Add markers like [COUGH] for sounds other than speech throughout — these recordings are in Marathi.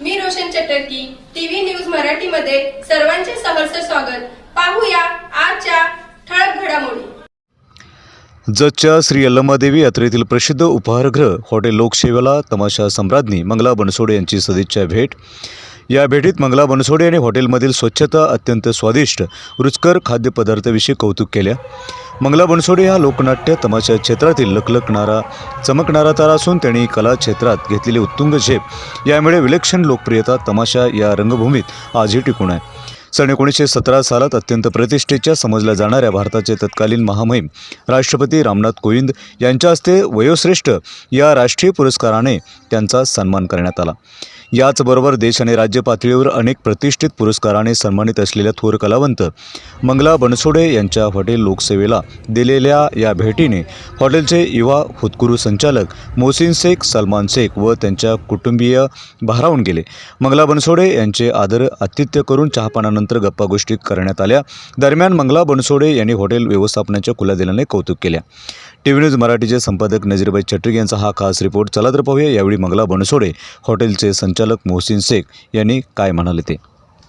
म्हटलं की टीव्ही न्यूज मराठीमध्ये सर्वांचे सहर्ष स्वागत. पाहूया आजच्या ठळक घडामोडी. जतच्या श्री यल्लमादेवी यात्रेतील प्रसिद्ध उपहारगृह हॉटेल लोकसेवेला तमाशा सम्राज्ञी मंगला बनसोडे यांची सदिच्छा भेट. या भेटीत मंगला बनसोडे यांनी हॉटेलमधील स्वच्छता अत्यंत स्वादिष्ट रुचकर खाद्यपदार्थाविषयी कौतुक केल्या मंगला बनसोडे हा लोकनाट्य तमाशा क्षेत्रातील लखलखणारा चमकणारा तारा असून त्यांनी कला क्षेत्रात घेतलेली उत्तुंग झेप. यामुळे विलक्षण लोकप्रियता तमाशा या रंगभूमीत आजही टिकून आहे. सन एकोणीसशे सतरा सालात अत्यंत प्रतिष्ठेच्या समजल्या जाणाऱ्या भारताचे तत्कालीन महामहिम राष्ट्रपती रामनाथ कोविंद यांच्या हस्ते वयोश्रेष्ठ या राष्ट्रीय पुरस्काराने त्यांचा सन्मान करण्यात आला. याचबरोबर देश आणि राज्य पातळीवर अनेक प्रतिष्ठित पुरस्काराने सन्मानित असलेल्या थोर कलावंत मंगला बनसोडे यांच्या हॉटेल लोकसेवेला दिलेल्या या भेटीने हॉटेलचे युवा हुतकुरू संचालक मोहसिन शेख सलमान शेख व त्यांच्या कुटुंबीय भारावून गेले. मंगला बनसोडे यांचे आदर आतिथ्य करून चहापानानंतर गप्पागोष्टी करण्यात आल्या. दरम्यान मंगला बनसोडे यांनी हॉटेल व्यवस्थापनाच्या खुल्या दिल्याने कौतुक केल्या टी व्ही न्यूज मराठीचे संपादक नजीरबाई चट्रिक यांचा हा खास रिपोर्ट. चला तर पाहूया यावेळी मंगला बनसोडे हॉटेलचे संचालक मोहसिन शेख यांनी काय म्हणाले ते?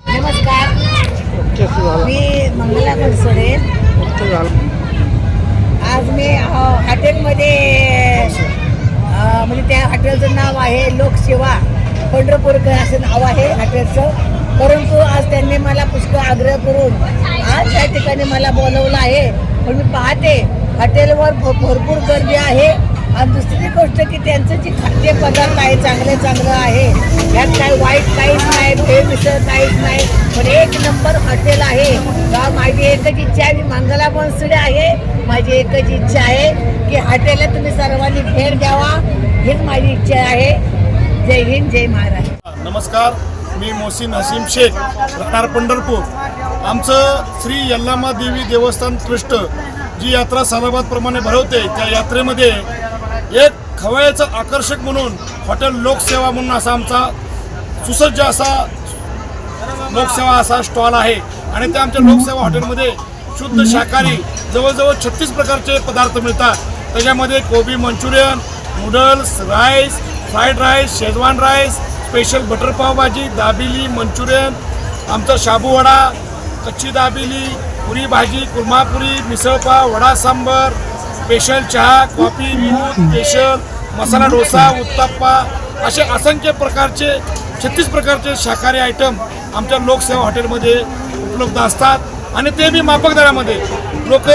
नमस्कार. मी मंगला बनसोडे. आज मी हॉटेलमध्ये म्हणजे त्या हॉटेलचं नाव आहे लोकसेवा पंढरपूरकर असं नाव आहे हॉटेलचं. परंतु आज त्यांनी मला पुष्कळ आग्रह करून आज त्या ठिकाणी मला बोलवलं आहे. पण मी पाहते हॉटेलवर भ- भरपूर गर्दी आहे. आणि दुसरी गोष्ट की त्यांचं जे खाद्यपदार्थ आहे चांगलं चांगलं आहे यात काय वाईट काहीच नाही हे मिसळ काहीच नाही. पण एक नंबर हॉटेल आहे. का माझी एकच इच्छा आहे मी मंगला बनसुडे आहे. माझी एकच इच्छा आहे की हॉटेलला तुम्ही सर्वांनी भेट द्यावा. हीच माझी इच्छा आहे. जय हिंद जय महाराष्ट्र. नमस्कार मी मोहसिन हसीम शेख राहणार पंढरपूर. आमचं श्री यल्लामा देवी देवस्थान ट्रस्ट जी यात्रा सालाबादप्रमाणे भरवते त्या यात्रेमध्ये एक खवयाचं आकर्षक म्हणून हॉटेल लोकसेवा म्हणून असा आमचा सुसज्ज असा लोकसेवा असा स्टॉल आहे. आणि त्या आमच्या लोकसेवा हॉटेलमध्ये शुद्ध शाकाहारी जवळजवळ छत्तीस प्रकारचे पदार्थ मिळतात. त्याच्यामध्ये कोबी manchurian noodles rice fried rice Schezwan rice special butter pav bhaji dabeli manchurian आमचा शाबू वडा कच्ची दाबिली पुरी भाजी कुर्मापुरी मिसळपाव वडा सांबर स्पेशल चहा कॉफी दूध स्पेशल मसाला डोसा उत्तप्पा असे असंख्य प्रकारचे छत्तीस प्रकारचे शाकाहारी आयटम आमच्या लोकसेवा हॉटेलमध्ये उपलब्ध असतात. आणि ते बी माफक दरामध्ये. लोक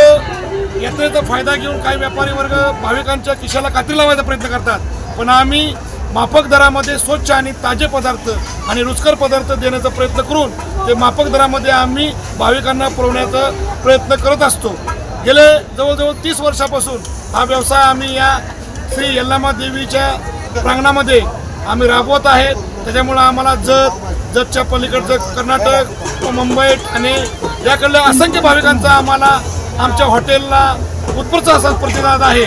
यात्रेचा फायदा घेऊन काही व्यापारी वर्ग भाविकांच्या खिशाला कात्री लावायचा प्रयत्न करतात. पण आम्ही माफक दरामध्ये स्वच्छ आणि ताजे पदार्थ आणि रुचकर पदार्थ देण्याचा प्रयत्न करून ते माफक दरामध्ये आम्ही भाविकांना पुरवण्याचा प्रयत्न करत असतो. गेले जवळजवळ तीस वर्षापासून हा व्यवसाय आम्ही या श्री यल्लामा देवीच्या प्रांगणामध्ये आम्ही राबवत आहेत. त्याच्यामुळं आम्हाला जत जतच्या पलीकडचं कर्नाटक मुंबई ठाणे याकडल्या असंख्य भाविकांचा आम्हाला आमच्या हॉटेलला उत्स्फूर्त असा प्रतिसाद आहे.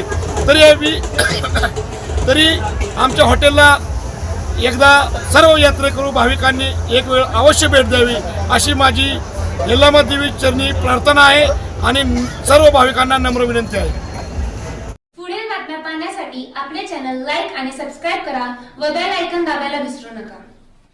तरी आम्ही [COUGHS] तरी आमच्या हॉटेलला एकदा सर्व यात्रेकरू भाविकांनी एक वेळ अवश्य भेट द्यावी अशी माझी यल्लामा देवी चरणी प्रार्थना आहे. आणि सर्व भाविकांना नम्र विनंती आहे. पुढील बातम्या पाहण्यासाठी आपले चॅनल लाईक आणि सबस्क्राईब करा व बेल आयकन दाबायला विसरू नका.